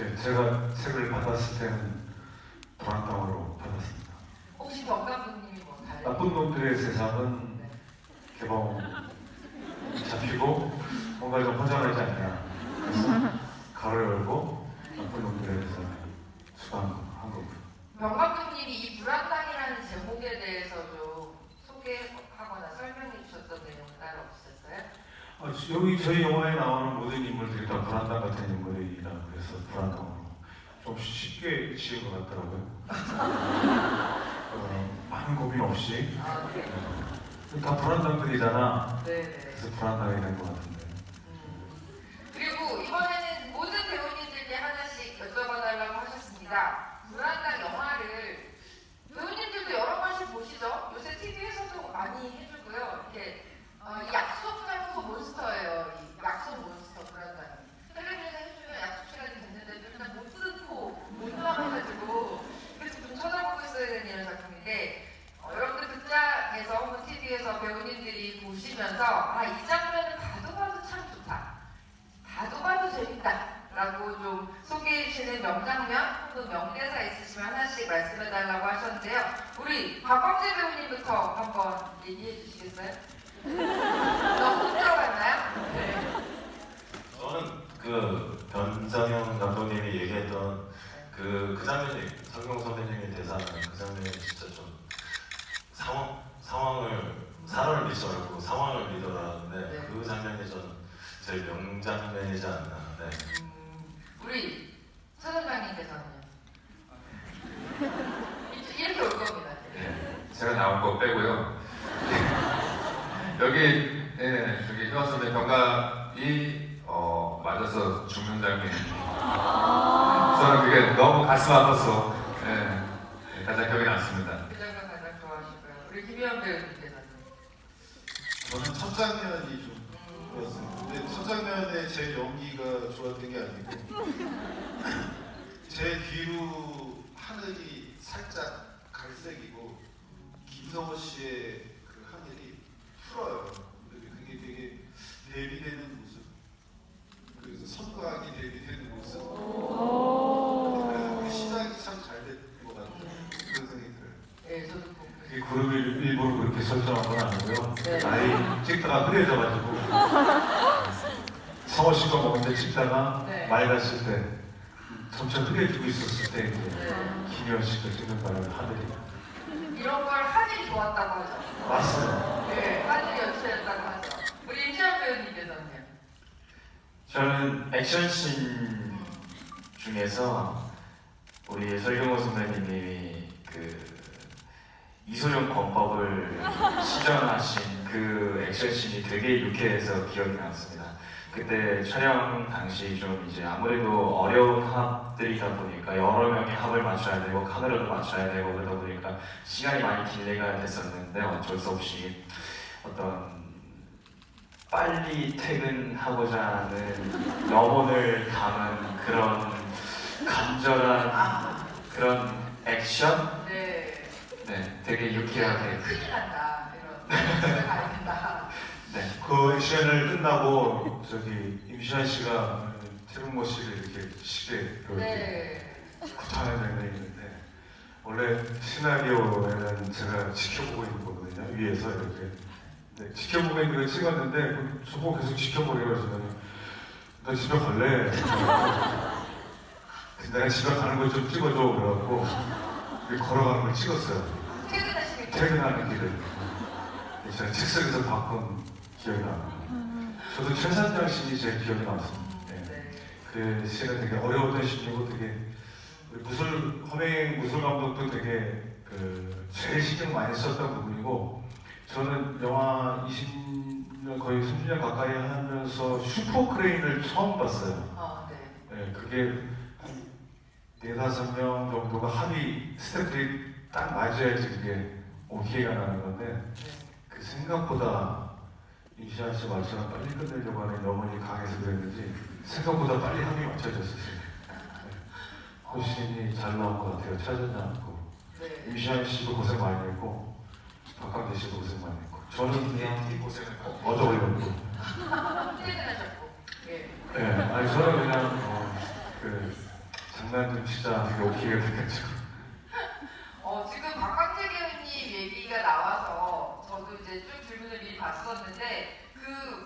예, 제가 책을 받았을 때는 불안당으로 받았습니다. 혹시 병감독님이 뭐 달라? 나쁜 놈들의 세상은 네. 개봉 잡히고 뭔가 좀 허전하지 않냐. 그래서 가로 열고 나쁜 놈들의 세상을 수강한 거고요. 병감독님이 이 불안당이라는 제목에 대해서 좀 소개하거나 설명해 주셨던 내용 따로 없으셨어요? 아, 여기 저희 영화에 나오는 모든 인물들이 다 불안당 같은 인물이라 그래서 불안당으로 좀 쉽게 지은 것 같더라고요. 어, 많은 고민 없이 아, 네. 다 불안당들이잖아. 네 네. 그래서 불안당이 된 것 같은데. 음. 그리고 이번에는 모든 배우님들께 하나씩 여쭤봐달라고 하셨습니다. 불안당 영화를 배우님들도 여러 번씩 보시죠? 요새 TV에서도 많이 해주고요. 이렇게 어, 이 약속 장소 몬스터예요. 이 약속 몬스터 불안당. 텔레비전에 해주면 약속 시간이 됐는데 일단 못 듣고 못 나가가지고 그래서 좀 쳐다보고 있어야 되는 이런 작품인데 어, 여러분들 극장에서 혹은 TV에서 배우님들이 보시면서 아 이 장면은 봐도 봐도 참 좋다. 봐도 봐도 재밌다. 라고 좀 소개해 주시는 명장면 혹은 명대사 있으시면 하나씩 말씀해 달라고 하셨는데요. 우리 박광재 배우님부터 한번 얘기해 주시겠어요? 너무 들어갔나요? 네. 저는 그 변상현 감독님이 얘기했던 그, 그 장면이 성경 선배님이 대사하는 그 장면이 진짜 좀 상황, 상황을 사람을 믿어라고 상황을 믿어라는데 네. 그 장면이 저는 제일 명장면이지 않나 네. 음, 우리 서정장님께서는요? 이렇게- 올 겁니다. 네, 제가 나온 거 빼고요. 여기 예, 저기 희원 선배 병갑이 어, 맞아서 죽는 장면. 저는 그게 너무 가슴 아팠어. 예, 가장 기억에 남습니다. 그 장면 가장 좋아하시고요. 우리 김희연 배우님께서는? 저는 첫 장면이 좀 음, 그렇습니다. 근데 첫 장면에 제 연기가 좋았던 게 아니고 제 뒤로 하늘이 살짝 갈색이고 김성호 씨의 그 하늘이 풀어요. 근데 그게 되게 대비되는 모습. 그래서 선광이 대비되는 모습. 그래서 그 시작이 참잘된것 같아요. 그런 생각이 들어요. 네, 저도 보고 이 그룹을 일부러 그렇게 설정한 건 아니고요. 네. 많이 찍다가 흐려져가지고 성호 씨가 먹는데 찍다가 네. 맑았을 때 점점 흐려지고 있었을 때 이제 네. 김현 씨가 찍는 바람에 하늘이 이런 걸 하늘이 좋았다고 하죠. 맞습니다. 네, 하늘이 연출했다고 하죠. 우리 임시현 배우님께서는요? 저는 액션씬 중에서 우리 설경호 선배님이 그 이소룡 권법을 시전하신 그 액션씬이 되게 유쾌해서 기억이 남습니다. 그때 촬영 당시 좀 이제 아무래도 어려운 합들이다 보니까 여러 명의 합을 맞춰야 되고 카메라도 맞춰야 되고 그러다 보니까 시간이 많이 딜레이가 됐었는데 어쩔 수 없이 어떤 빨리 퇴근하고자 하는 영혼을 담은 그런 간절한 그런 액션? 네. 네, 되게 유쾌하게. 큰일 난다. 이런. 집에 가야 된다. 네. 그 액션을 끝나고 저기 임시완 씨가 태국모 씨를 이렇게 시계 이렇게 네. 구타하는 장면이 있는데 원래 시나리오에는 제가 지켜보고 있는 거거든요 위에서 이렇게 네, 지켜보고 있는 걸 찍었는데 그 저보고 계속 지켜보래요 그러시더니 너 집에 갈래? 내가 집에 가는 걸 좀 찍어줘 그래갖고 걸어가는 걸 찍었어요 퇴근하시겠죠? 퇴근하는 길을 제가 책상에서 바꾼 기억이 나요 저도 최산장 씨이 제일 기억이 남습니다 네. 네. 그 시는 되게 어려웠던 시이고 되게 무술 허맹 무술 감독도 되게 그 제일 신경 많이 썼던 부분이고 저는 영화 20년 거의 30년 가까이 하면서 슈퍼 크레인을 처음 봤어요. 어, 네. 네, 그게 한 네다섯 명 정도가 합의 스태프들이 딱 맞아야지 그게 오케이가 나는 건데 네. 그 생각보다 임시완 씨 말처럼 빨리 끝내려고 하는 영혼이 강해서 그랬는지 생각보다 빨리 합이 맞춰졌어요. 네. 훨씬이 잘 나온 것 같아요. 찾았지 않고 네. 임시완 씨도 고생 많이 했고 박광대 씨도 고생 많이 했고 저는 그냥 고생했고. 얻어 걸렸고 퇴근하셨고. 예. 네, 아니 저는 그냥 어, 그 보면 진짜 되게 웃기게 생겼죠. 어, 지금 박광재 배우님 얘기가 나와서 저도 이제 쭉 질문을 미리 봤었는데 그